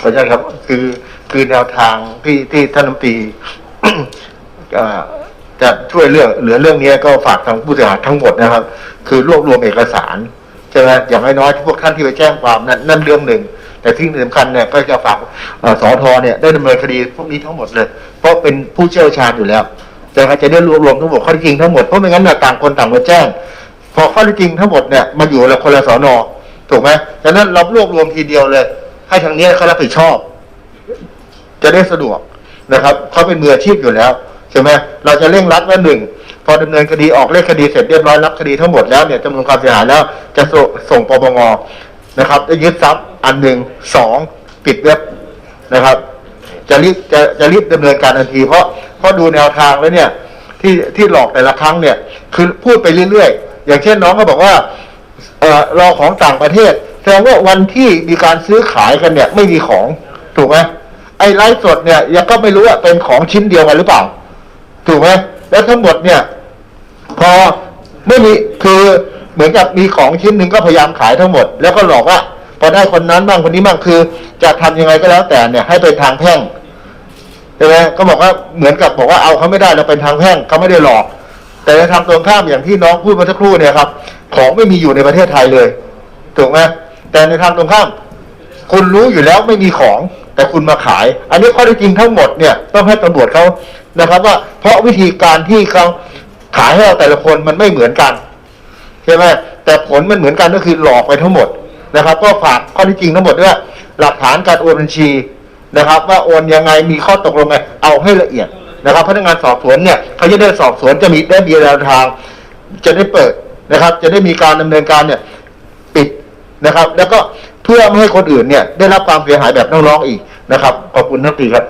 ขออนุญาตครับ คือคือแนวทางที่ที่ท่านรัฐมนตรีจะช่วยเรื่องเหลือเรื่องนี้ก็ฝากทางผู้เสียหายทั้งหมดนะครับ คือรวบรวมเอกสารใช่ไหมอย่างน้อยๆที่พวกท่านที่ไปแจ้งความนั่นนั่นเรื่องหนึ่ง แต่ที่สำคัญเนี่ยก็จะฝากอ่อสอทเนี่ยได้ดำเนินคดีพวกนี้ทั้งหมดเลย เพราะเป็นผู้เชี่ยวชาญอยู่แล้วจะจะได้รวบรวมทั้งหมดข้อเท็จจริงทั้งหมดเพราะไม่งั้นต่างคนต่างมาแจ้ง พอข้อเท็จจริงทั้งหมดเนี่ยมาอยู่ละคนละสอนอ ถูกไหมดังนั้นเรารวบรวมทีเดียวเลย ให้ทางนี้เขารับผิดชอบ จะได้สะดวกนะครับเขาเป็นมืออาชีพอยู่แล้วใช่ไหมเราจะเร่งรัดว่าหนึ่งพอดำเนินคดีออกเลขคดีเสร็จเรียบร้อยรับคดีทั้งหมดแล้วเนี่ยจำนวนความเสียหายแล้ว จะส่งส่งปปงนะครับจะยึดทรัพย์อันหนึ่งสองปิดเว็บนะครับ จะรีบจะจะรีบดำเนินการทันที เพราะเพราะดูแนวทางแล้วเนี่ยที่ที่หลอกแต่ละครั้งเนี่ย คือพูดไปเรื่อยๆ อย่างเช่นน้องก็บอกว่า รอของต่างประเทศแสดงว่าวันที่มีการซื้อขายกันเนี่ย ไม่มีของถูกไหมไอ้ไลฟ์สดเนี่ยยังก็ไม่รู้ว่าเป็นของชิ้นเดียวกันหรือเปล่า ถูกไหมแล้วทั้งหมดเนี่ย พอไม่มีคือเหมือนกับมีของชิ้นหนึ่งก็พยายามขายทั้งหมด แล้วก็หลอกว่าพอได้คนนั้นบ้างคนนี้บ้างคือ จะทำยังไงก็แล้วแต่เนี่ยให้ไปทางแพ่งใช่ไหมก็บอกว่าเหมือนกับบอกว่าเอาเขาไม่ได้เราเป็นทางแพ่งเขาไม่ได้หลอก แต่ในทางตรงข้ามอย่างที่น้องพูดมาสักครู่เนี่ยครับ ของไม่มีอยู่ในประเทศไทยเลยถูกไหมแต่ในทางตรงข้าม คุณรู้อยู่แล้วไม่มีของ แต่คุณมาขาย อันนี้ข้อเท็จจริงทั้งหมดเนี่ยต้องให้ตำรวจเขานะครับ ว่าเพราะวิธีการที่เขาขายให้เราแต่ละคนมันไม่เหมือนกันใช่ไหมแต่ผลมันเหมือนกันก็คือหลอกไปทั้งหมดนะครับ ก็ฝากข้อท็จจริงทั้งหมดด้วยหลักฐานการโอนบัญชีนะครับ ว่าโอนยังไงมีข้อตกลงไงเอาให้ละเอียด นะครับ พนักงานสอบสวนเนี่ยเขาจะได้สอบสวนจะมีได้มีแนวทาง จะได้เปิดนะครับ จะได้มีการดำเนินการเนี่ยปิดนะครับ แล้วก็เพื่อไม่ให้คนอื่นเนี่ยได้รับความเสียหายแบบน้องๆอีกนะครับขอบคุณท่านตีครับ